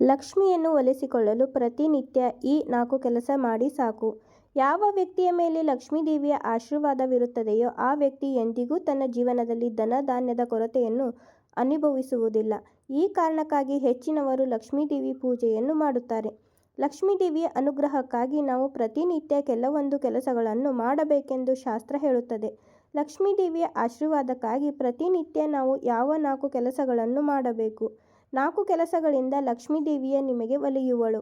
ಲಕ್ಷ್ಮಿಯನ್ನು ಒಲಿಸಿಕೊಳ್ಳಲು ಪ್ರತಿನಿತ್ಯ ಈ ನಾಲ್ಕು ಕೆಲಸ ಮಾಡಿ ಸಾಕು. ಯಾವ ವ್ಯಕ್ತಿಯ ಮೇಲೆ ಲಕ್ಷ್ಮೀದೇವಿಯ ಆಶೀರ್ವಾದವಿರುತ್ತದೆಯೋ ಆ ವ್ಯಕ್ತಿ ಎಂದಿಗೂ ತನ್ನ ಜೀವನದಲ್ಲಿ ಧನ ಧಾನ್ಯದ ಕೊರತೆಯನ್ನು ಅನುಭವಿಸುವುದಿಲ್ಲ. ಈ ಕಾರಣಕ್ಕಾಗಿ ಹೆಚ್ಚಿನವರು ಲಕ್ಷ್ಮೀದೇವಿ ಪೂಜೆಯನ್ನು ಮಾಡುತ್ತಾರೆ. ಲಕ್ಷ್ಮೀದೇವಿಯ ಅನುಗ್ರಹಕ್ಕಾಗಿ ನಾವು ಪ್ರತಿನಿತ್ಯ ಕೆಲವೊಂದು ಕೆಲಸಗಳನ್ನು ಮಾಡಬೇಕೆಂದು ಶಾಸ್ತ್ರ ಹೇಳುತ್ತದೆ. ಲಕ್ಷ್ಮೀದೇವಿಯ ಆಶೀರ್ವಾದಕ್ಕಾಗಿ ಪ್ರತಿನಿತ್ಯ ನಾವು ಯಾವ ನಾಲ್ಕು ಕೆಲಸಗಳನ್ನು ಮಾಡಬೇಕು? ನಾಲ್ಕು ಕೆಲಸಗಳಿಂದ ಲಕ್ಷ್ಮೀದೇವಿಯ ನಿಮಗೆ ಒಲಿಯುವಳು.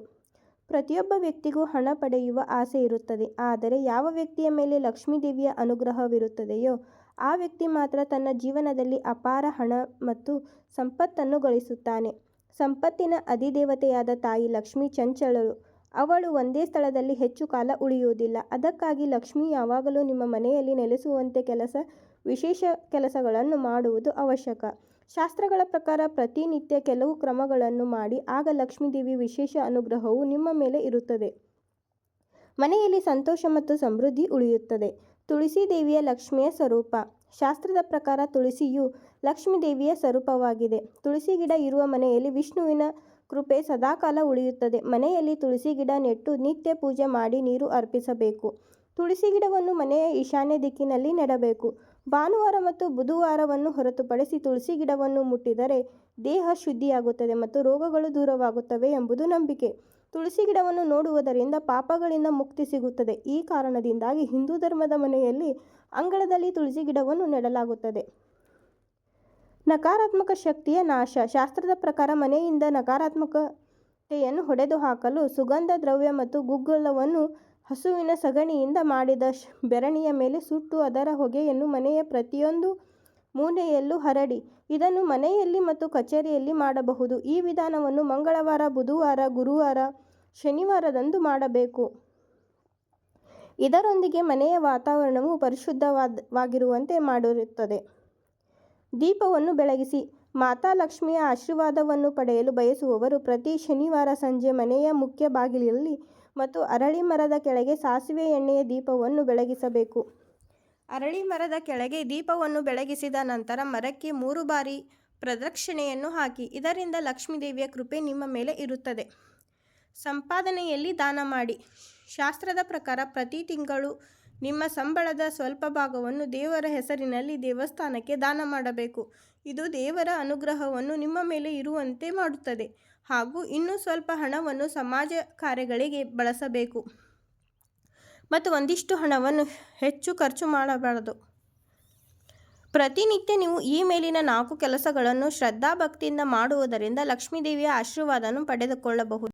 ಪ್ರತಿಯೊಬ್ಬ ವ್ಯಕ್ತಿಗೂ ಹಣ ಪಡೆಯುವ ಆಸೆ ಇರುತ್ತದೆ. ಆದರೆ ಯಾವ ವ್ಯಕ್ತಿಯ ಮೇಲೆ ಲಕ್ಷ್ಮೀದೇವಿಯ ಅನುಗ್ರಹವಿರುತ್ತದೆಯೋ, ಆ ವ್ಯಕ್ತಿ ಮಾತ್ರ ತನ್ನ ಜೀವನದಲ್ಲಿ ಅಪಾರ ಹಣ ಮತ್ತು ಸಂಪತ್ತನ್ನು ಗಳಿಸುತ್ತಾನೆ. ಸಂಪತ್ತಿನ ಅಧಿದೇವತೆಯಾದ ತಾಯಿ ಲಕ್ಷ್ಮಿ ಚಂಚಲಳು. ಅವಳು ಒಂದೇ ಸ್ಥಳದಲ್ಲಿ ಹೆಚ್ಚು ಕಾಲ ಉಳಿಯುವುದಿಲ್ಲ. ಅದಕ್ಕಾಗಿ ಲಕ್ಷ್ಮಿ ಯಾವಾಗಲೂ ನಿಮ್ಮ ಮನೆಯಲ್ಲಿ ನೆಲೆಸುವಂತೆ ಕೆಲಸ, ವಿಶೇಷ ಕೆಲಸಗಳನ್ನು ಮಾಡುವುದು ಅವಶ್ಯಕ. ಶಾಸ್ತ್ರಗಳ ಪ್ರಕಾರ ಪ್ರತಿನಿತ್ಯ ಕೆಲವು ಕ್ರಮಗಳನ್ನು ಮಾಡಿ, ಆಗ ಲಕ್ಷ್ಮೀದೇವಿ ವಿಶೇಷ ಅನುಗ್ರಹವು ನಿಮ್ಮ ಮೇಲೆ ಇರುತ್ತದೆ. ಮನೆಯಲ್ಲಿ ಸಂತೋಷ ಮತ್ತು ಸಮೃದ್ಧಿ ಉಳಿಯುತ್ತದೆ. ತುಳಸಿ ದೇವಿಯ ಲಕ್ಷ್ಮಿಯ ಸ್ವರೂಪ. ಶಾಸ್ತ್ರದ ಪ್ರಕಾರ ತುಳಸಿಯು ಲಕ್ಷ್ಮೀದೇವಿಯ ಸ್ವರೂಪವಾಗಿದೆ. ತುಳಸಿ ಗಿಡ ಇರುವ ಮನೆಯಲ್ಲಿ ವಿಷ್ಣುವಿನ ಕೃಪೆ ಸದಾಕಾಲ ಉಳಿಯುತ್ತದೆ. ಮನೆಯಲ್ಲಿ ತುಳಸಿ ಗಿಡ ನೆಟ್ಟು ನಿತ್ಯ ಪೂಜೆ ಮಾಡಿ ನೀರು ಅರ್ಪಿಸಬೇಕು. ತುಳಸಿ ಗಿಡವನ್ನು ಮನೆಯ ಈಶಾನ್ಯ ದಿಕ್ಕಿನಲ್ಲಿ ನೆಡಬೇಕು. ಭಾನುವಾರ ಮತ್ತು ಬುಧವಾರವನ್ನು ಹೊರತುಪಡಿಸಿ ತುಳಸಿ ಗಿಡವನ್ನು ಮುಟ್ಟಿದರೆ ದೇಹ ಶುದ್ಧಿಯಾಗುತ್ತದೆ ಮತ್ತು ರೋಗಗಳು ದೂರವಾಗುತ್ತವೆ ಎಂಬುದು ನಂಬಿಕೆ. ತುಳಸಿ ಗಿಡವನ್ನು ನೋಡುವುದರಿಂದ ಪಾಪಗಳಿಂದ ಮುಕ್ತಿ ಸಿಗುತ್ತದೆ. ಈ ಕಾರಣದಿಂದಾಗಿ ಹಿಂದೂ ಧರ್ಮದ ಮನೆಯಲ್ಲಿ ಅಂಗಳದಲ್ಲಿ ತುಳಸಿ ಗಿಡವನ್ನು ನೆಡಲಾಗುತ್ತದೆ. ನಕಾರಾತ್ಮಕ ಶಕ್ತಿಯ ನಾಶ. ಶಾಸ್ತ್ರದ ಪ್ರಕಾರ ಮನೆಯಿಂದ ನಕಾರಾತ್ಮಕತೆಯನ್ನು ಹೊಡೆದುಹಾಕಲು ಸುಗಂಧ, ದ್ರವ್ಯ ಮತ್ತು ಗುಗ್ಗುಲವನ್ನು ಹಸುವಿನ ಸಗಣಿಯಿಂದ ಮಾಡಿದ ಬೆರಣಿಯ ಮೇಲೆ ಸುಟ್ಟು ಅದರ ಹೊಗೆಯನ್ನು ಮನೆಯ ಪ್ರತಿಯೊಂದು ಮೂಲೆಯಲ್ಲೂ ಹರಡಿ. ಇದನ್ನು ಮನೆಯಲ್ಲಿ ಮತ್ತು ಕಚೇರಿಯಲ್ಲಿ ಮಾಡಬಹುದು. ಈ ವಿಧಾನವನ್ನು ಮಂಗಳವಾರ, ಬುಧವಾರ, ಗುರುವಾರ, ಶನಿವಾರದಂದು ಮಾಡಬೇಕು. ಇದರೊಂದಿಗೆ ಮನೆಯ ವಾತಾವರಣವು ಪರಿಶುದ್ಧವಾಗಿರುವಂತೆ ಮಾಡಿರುತ್ತದೆ. ದೀಪವನ್ನು ಬೆಳಗಿಸಿ. ಮಾತಾ ಲಕ್ಷ್ಮಿಯ ಆಶೀರ್ವಾದವನ್ನು ಪಡೆಯಲು ಬಯಸುವವರು ಪ್ರತಿ ಶನಿವಾರ ಸಂಜೆ ಮನೆಯ ಮುಖ್ಯ ಬಾಗಿಲಲ್ಲಿ ಮತ್ತು ಅರಳಿ ಮರದ ಕೆಳಗೆ ಸಾಸಿವೆ ಎಣ್ಣೆಯ ದೀಪವನ್ನು ಬೆಳಗಿಸಬೇಕು. ಅರಳಿ ಮರದ ಕೆಳಗೆ ದೀಪವನ್ನು ಬೆಳಗಿಸಿದ ನಂತರ ಮರಕ್ಕೆ ಮೂರು ಬಾರಿ ಪ್ರದಕ್ಷಿಣೆಯನ್ನು ಹಾಕಿ. ಇದರಿಂದ ಲಕ್ಷ್ಮೀದೇವಿಯ ಕೃಪೆ ನಿಮ್ಮ ಮೇಲೆ ಇರುತ್ತದೆ. ಸಂಪಾದನೆಯಲ್ಲಿ ದಾನ ಮಾಡಿ. ಶಾಸ್ತ್ರದ ಪ್ರಕಾರ ಪ್ರತಿ ತಿಂಗಳು ನಿಮ್ಮ ಸಂಬಳದ ಸ್ವಲ್ಪ ಭಾಗವನ್ನು ದೇವರ ಹೆಸರಿನಲ್ಲಿ ದೇವಸ್ಥಾನಕ್ಕೆ ದಾನ ಮಾಡಬೇಕು. ಇದು ದೇವರ ಅನುಗ್ರಹವನ್ನು ನಿಮ್ಮ ಮೇಲೆ ಇರುವಂತೆ ಮಾಡುತ್ತದೆ ಹಾಗೂ ಇನ್ನೂ ಸ್ವಲ್ಪ ಹಣವನ್ನು ಸಮಾಜ ಕಾರ್ಯಗಳಿಗೆ ಬಳಸಬೇಕು ಮತ್ತು ಒಂದಿಷ್ಟು ಹಣವನ್ನು ಹೆಚ್ಚು ಖರ್ಚು ಮಾಡಬಾರದು. ಪ್ರತಿನಿತ್ಯ ನೀವು ಈ ಮೇಲಿನ ನಾಲ್ಕು ಕೆಲಸಗಳನ್ನು ಶ್ರದ್ಧಾಭಕ್ತಿಯಿಂದ ಮಾಡುವುದರಿಂದ ಲಕ್ಷ್ಮೀದೇವಿಯ ಆಶೀರ್ವಾದವನ್ನು ಪಡೆದುಕೊಳ್ಳಬಹುದು.